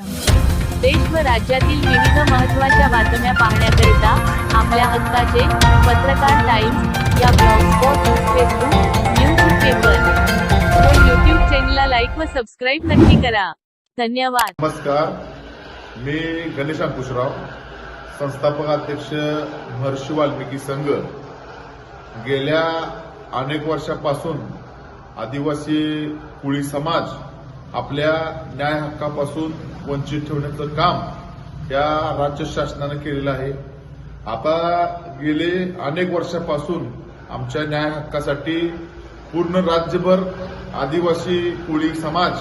देश व राज्यातील विविध महत्त्वाच्या बातम्या पाहण्याकरिता आपल्या हक्काचे पत्रकार टाइम्स या ब्लॉगस्पॉट फेसबुक न्यूज पेपर व चॅनलला लाईक व सबस्क्राईब नक्की करा. धन्यवाद. नमस्कार. मी गणेश अंकुशराव संस्थापक अध्यक्ष महर्षी वाल्मिकी संघ. गेल्या अनेक वर्षापासून आदिवासी कुळी समाज आपल्या न्याय हक्कापासून वंचित ठेवण्याचं काम या राज्य शासनानं केलेलं आहे. आता गेले अनेक वर्षापासून आमच्या न्याय हक्कासाठी पूर्ण राज्यभर आदिवासी कुळी समाज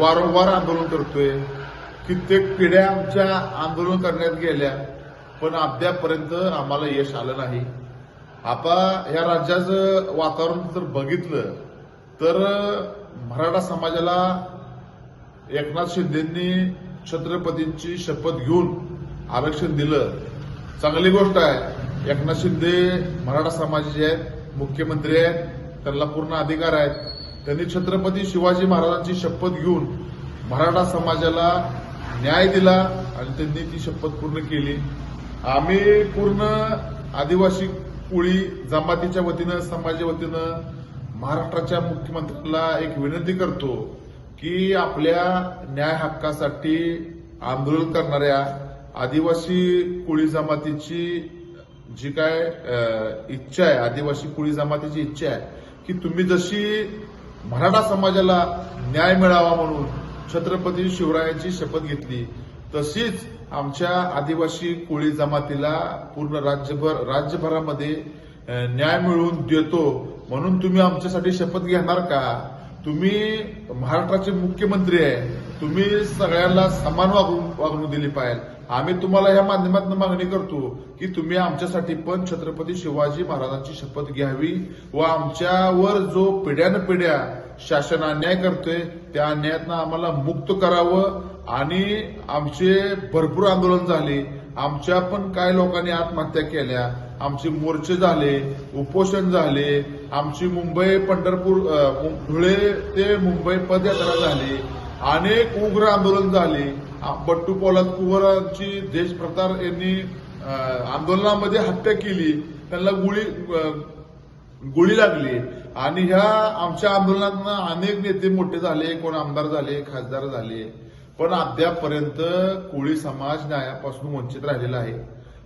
वारंवार आंदोलन करतोय. कित्येक पिढ्या आमच्या आंदोलन करण्यात गेल्या पण अद्यापर्यंत आम्हाला यश आलं नाही. आता या राज्याचं वातावरण जर बघितलं तर मराठा समाजाला एकनाथ शिंदेंनी छत्रपतींची शपथ घेऊन आरक्षण दिलं. चांगली गोष्ट आहे. एकनाथ शिंदे मराठा समाजाचे आहेत मुख्यमंत्री आहेत त्यांना पूर्ण अधिकार आहेत. त्यांनी छत्रपती शिवाजी महाराजांची शपथ घेऊन मराठा समाजाला न्याय दिला आणि त्यांनी ती शपथ पूर्ण केली. आम्ही पूर्ण आदिवासी कुळी जमातीच्या वतीनं समाजाच्या वतीनं महाराष्ट्राच्या मुख्यमंत्र्यांना एक विनंती करतो की आपल्या न्याय हक्कासाठी आंदोलन करणाऱ्या आदिवासी कुळी जमातीची जी काय इच्छा आहे आदिवासी कुळी जमातीची इच्छा आहे की तुम्ही जशी मराठा समाजाला न्याय मिळावा म्हणून छत्रपती शिवरायांची शपथ घेतली तशीच आमच्या आदिवासी कोळी जमातीला पूर्ण राज्यभर राज्यभरामध्ये न्याय मिळवून देतो म्हणून तुम्ही आमच्यासाठी शपथ घेणार का? तुम्ही महाराष्ट्राचे मुख्यमंत्री आहे. तुम्ही सगळ्यांना समान वागणूक वागणूक दिली पाहिजे. आम्ही तुम्हाला या माध्यमातून मागणी करतो की तुम्ही आमच्यासाठी पण छत्रपती शिवाजी महाराजांची शपथ घ्यावी व आमच्यावर जो पिढ्यान पिढ्या शासन अन्याय करतोय त्या अन्यायातनं आम्हाला मुक्त करावं आणि आमचे भरपूर आंदोलन झाले. आमच्या पण काय लोकांनी आत्महत्या केल्या. आमचे मोर्चे झाले उपोषण झाले. आमची मुंबई पंढरपूर धुळे ते मुंबई पदयात्रा झाली. अनेक उग्र आंदोलन झाले. बट्टू पोलाद कुंवरांची देशप्रतार यांनी आंदोलनामध्ये हत्या केली. त्यांना गोळी गोळी लागली. आणि ह्या आमच्या आंदोलनात अनेक नेते मोठे झाले. कोण आमदार झाले खासदार झाले. पण अद्यापपर्यंत कोळी समाज न्यायापासून वंचित राहिलेला आहे.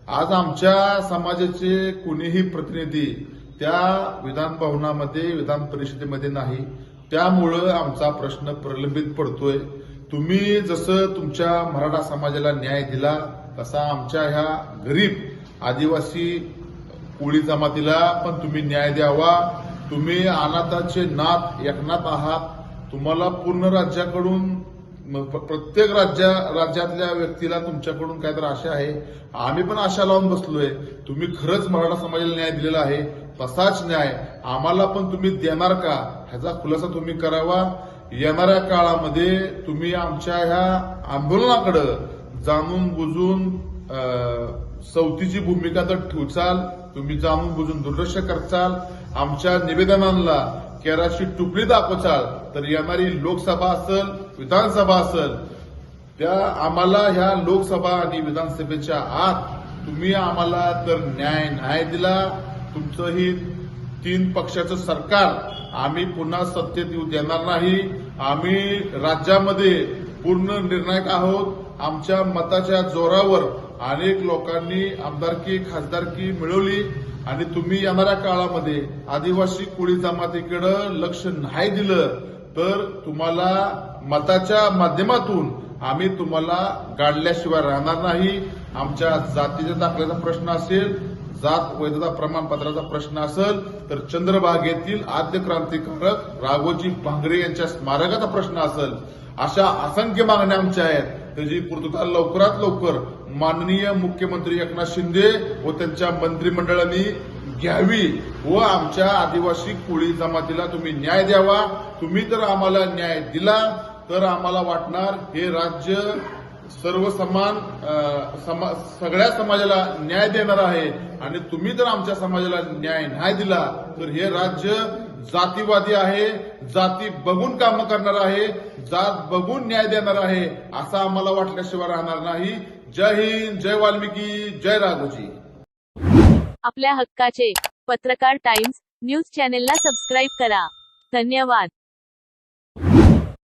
आज आमच्या समाजाचे कुणीही प्रतिनिधी त्या विधान भवनामध्ये विधान परिषदेमध्ये नाही. त्यामुळं आमचा प्रश्न प्रलंबित पडतोय. तुम्ही जसं तुमच्या मराठा समाजाला न्याय दिला तसा आमच्या ह्या गरीब आदिवासी कोळी जमातीला पण तुम्ही न्याय द्यावा. तुम्ही अनाथाचे नाथ एकनाथ आहात. तुम्हाला पूर्ण राज्याकडून प्रत्येक राज्या राज्यातल्या व्यक्तीला तुमच्याकडून काय तर आशा आहे. आम्ही पण आशा लावून बसलोय. तुम्ही खरंच मराठा समाजाला न्याय दिलेला आहे. तसाच न्याय आम्हाला पण तुम्ही देणार का? ह्याचा खुलासा तुम्ही करावा. येणाऱ्या काळामध्ये तुम्ही आमच्या ह्या आंदोलनाकडं जाणून बुजून चौथीची सवतीची भूमिका तर ठेवचाल तुम्ही जाणून बुजून दुर्लक्ष करचाल. आमच्या निवेदनांना केराची टुपली दाखवचाल तर येणारी लोकसभा असेल विधानसभा असेल त्या आम्हाला ह्या लोकसभा आणि विधानसभेच्या आत तुम्ही आम्हाला तर न्याय न्याय दिला. तुमचं ही तीन पक्षाचं सरकार आम्ही पुन्हा सत्तेत येऊ देणार नाही. आम्ही राज्यामध्ये पूर्ण निर्णायक आहोत. आमच्या मताच्या जोरावर अनेक लोकांनी आमदारकी खासदारकी मिळवली आणि तुम्ही येणाऱ्या काळामध्ये आदिवासी कोळी जमातीकडे लक्ष नाही दिलं तर तुम्हाला मताच्या माध्यमातून आम्ही तुम्हाला गाडल्याशिवाय राहणार नाही. आमच्या जातीच्या दाखल्याचा प्रश्न असेल जात वैधता प्रमाणपत्राचा प्रश्न असेल तर चंद्रभागेतील आद्य क्रांतिकारक राघोजी भांगरे यांच्या स्मारकाचा प्रश्न असेल. अशा असंख्य मागण्या आमच्या आहेत. त्याची पूर्तता लवकरात लवकर माननीय मुख्यमंत्री एकनाथ शिंदे व त्यांच्या मंत्रिमंडळाने घ्यावी व आमच्या आदिवासी कोळी जमातीला तुम्ही न्याय द्यावा. तुम्ही जर आम्हाला न्याय दिला तर आम्हाला वाटणार हे राज्य सर्व समान समा- सगळ्या समाजाला न्याय देणार आहे आणि तुम्ही जर आमच्या समाजाला न्याय नाही दिला तर हे राज्य जातीवादी आहे. जाती बघून काम करणार आहे. जात बघून न्याय देणार आहे असं आम्हाला वाटल्याशिवाय राहणार नाही. जय हिंद जय वाल्मिकी जय राघोजी. आपल्या हक्काचे पत्रकार टाइम्स न्यूज चॅनेलला सबस्क्राईब करा. धन्यवाद.